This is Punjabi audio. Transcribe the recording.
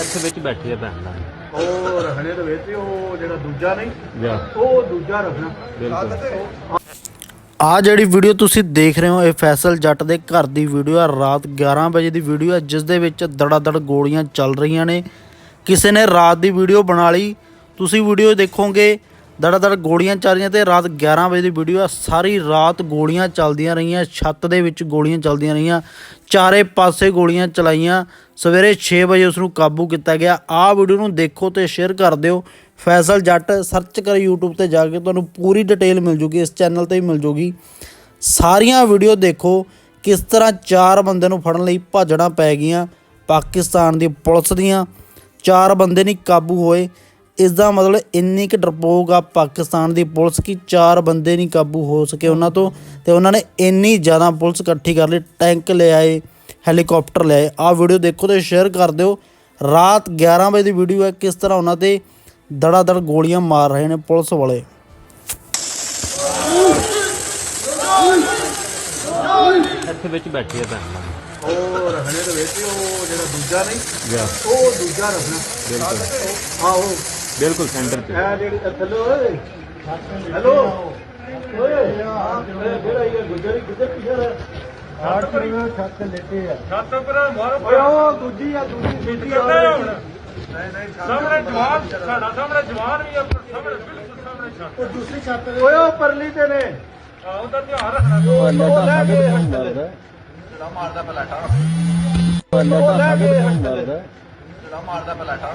ਇੱਥੇ ਵਿੱਚ ਬੈਠੀ ਆ ਭੈਣ ਦਾ ਉਹ ਰੱਖਣੇ ਦੇ ਵਿੱਚ ਉਹ ਜਿਹੜਾ ਦੂਜਾ ਨਹੀਂ ਉਹ ਦੂਜਾ ਰੱਖਣਾ। ਬਿਲਕੁਲ। ਆ ਜਿਹੜੀ ਵੀਡੀਓ ਤੁਸੀਂ ਦੇਖ ਰਹੇ ਹੋ ਇਹ ਫੈਸਲ ਜੱਟ ਦੇ ਘਰ ਦੀ ਵੀਡੀਓ ਆ। ਰਾਤ 11 ਵਜੇ ਦੀ ਵੀਡੀਓ ਆ ਜਿਸ ਦੇ ਵਿੱਚ ਦੜਾ-ਦੜ ਗੋਲੀਆਂ ਚੱਲ ਰਹੀਆਂ ਨੇ। ਕਿਸੇ ਨੇ ਰਾਤ ਦੀ ਵੀਡੀਓ ਬਣਾ ਲਈ। ਤੁਸੀਂ ਵੀਡੀਓ ਦੇਖੋਗੇ ਦੜਾ-ਦੜ ਗੋਲੀਆਂ ਚੱਲ ਰਹੀਆਂ ਤੇ ਰਾਤ 11 ਵਜੇ ਦੀ ਵੀਡੀਓ ਆ। ਸਾਰੀ ਰਾਤ ਗੋਲੀਆਂ ਚੱਲਦੀਆਂ ਰਹੀਆਂ, ਛੱਤ ਦੇ ਵਿੱਚ ਗੋਲੀਆਂ ਚੱਲਦੀਆਂ ਰਹੀਆਂ, ਚਾਰੇ ਪਾਸੇ ਗੋਲੀਆਂ ਚਲਾਈਆਂ। ਸਵੇਰੇ 6 ਵਜੇ ਉਸ ਨੂੰ ਕਾਬੂ ਕੀਤਾ ਗਿਆ। ਆਹ ਵੀਡੀਓ ਨੂੰ ਦੇਖੋ ਤੇ ਸ਼ੇਅਰ ਕਰ ਦਿਓ। ਫੈਸਲ ਜੱਟ ਸਰਚ ਕਰ YouTube ਤੇ ਜਾ ਕੇ, ਤੁਹਾਨੂੰ ਪੂਰੀ ਡਿਟੇਲ ਮਿਲ ਜੂਗੀ, ਇਸ ਚੈਨਲ ਤੇ ਵੀ ਮਿਲ ਜੂਗੀ। ਸਾਰੀਆਂ ਵੀਡੀਓ ਦੇਖੋ, ਕਿਸ ਤਰ੍ਹਾਂ ਚਾਰ ਬੰਦੇ ਨੂੰ ਫੜਨ ਲਈ ਭਾਜੜਾਂ ਪੈ ਗਈਆਂ ਪਾਕਿਸਤਾਨ ਦੀ ਪੁਲਿਸ ਦੀਆਂ। ਚਾਰ ਬੰਦੇ ਨਹੀਂ ਕਾਬੂ ਹੋਏ। ਇਸ ਦਾ ਮਤਲਬ ਇੰਨੀ ਕਿ ਡਰਪੋਕ ਆ ਪਾਕਿਸਤਾਨ ਦੀ ਪੁਲਿਸ ਕਿ ਚਾਰ ਬੰਦੇ ਨਹੀਂ ਕਾਬੂ ਹੋ ਸਕੇ ਉਹਨਾਂ ਤੋਂ ਤੇ ਉਹਨਾਂ ਨੇ ਇੰਨੀ ਜ਼ਿਆਦਾ ਪੁਲਿਸ ਇਕੱਠੀ ਕਰ ਲਈ ਟੈਂਕ ਲੈ ਆਏ ਹੈਲੀਕਾਪਟਰ ਲੈ ਆਏ। ਆਹ ਵੀਡੀਓ ਦੇਖੋ ਤੇ ਸ਼ੇਅਰ ਕਰ ਦਿਓ। ਰਾਤ 11 ਵਜੇ ਦੀ ਵੀਡੀਓ ਹੈ ਕਿਸ ਤਰ੍ਹਾਂ ਉਹਨਾਂ ਤੇ ਦੜਾ ਦੜ ਗੋਲੀਆਂ ਮਾਰ ਰਹੇ ਨੇ ਪੁਲਿਸ ਵਾਲੇ। ਇੱਥੇ ਵਿੱਚ ਬੈਠੀ ਆ ਭੈਣ ਉਹ ਰੱਖਣੇ ਦੇ ਵਿੱਚ ਉਹ ਜਿਹੜਾ ਦੂਜਾ ਨਹੀਂ ਉਹ ਦੂਜਾ ਰੱਖਣਾ। ਬਿਲਕੁਲ। ਆਹੋ ਬਿਲਕੁਲ ਸੈਂਟਰ 'ਚ ਇਹ ਜਿਹੜੀ ਇਹ ਥੱਲੇ ਓਏ। ਹੈਲੋ। ਓਏ ਜਿਹੜਾ ਇਹ ਗੁਜਰੀ ਕਿੱਧਰ ਪਿਆ ਰਿਹਾ ਛੱਤ ਪਰ ਛੱਤ ਲੈਟੇ ਆ। ਛੱਤ ਪਰ ਮਾਰੋ ਓਏ ਉਹ ਦੂਜੀ ਆ ਦੂਜੀ ਦੂਜੀ ਆ। ਕਰਦੇ ਹੁਣ। ਸਾਹਮਣੇ ਜਵਾਨ ਸਾਡਾ ਸਾਹਮਣੇ ਜਵਾਨ ਵੀ ਆ ਪਰ ਸਾਹਮਣੇ ਬਿਲਕੁਲ ਸਾਹਮਣੇ ਛੱਤ। ਉਹ ਦੂਸਰੀ ਛੱਤ ਓਏ ਉਹ ਪਰਲੀ ਤੇ ਨੇ। ਆ ਉਹਦਾ ਧਿਆਨ ਰੱਖਣਾ। ਉਹ ਲੈ ਗਏ ਹੱਟਲੇ ਜਿਹੜਾ ਮਾਰਦਾ ਪਲਾਟਾ ਉਹ ਲੈ ਹੱਟਲੇ ਜਿਹੜਾ ਮਾਰਦਾ ਪਲਾਟਾ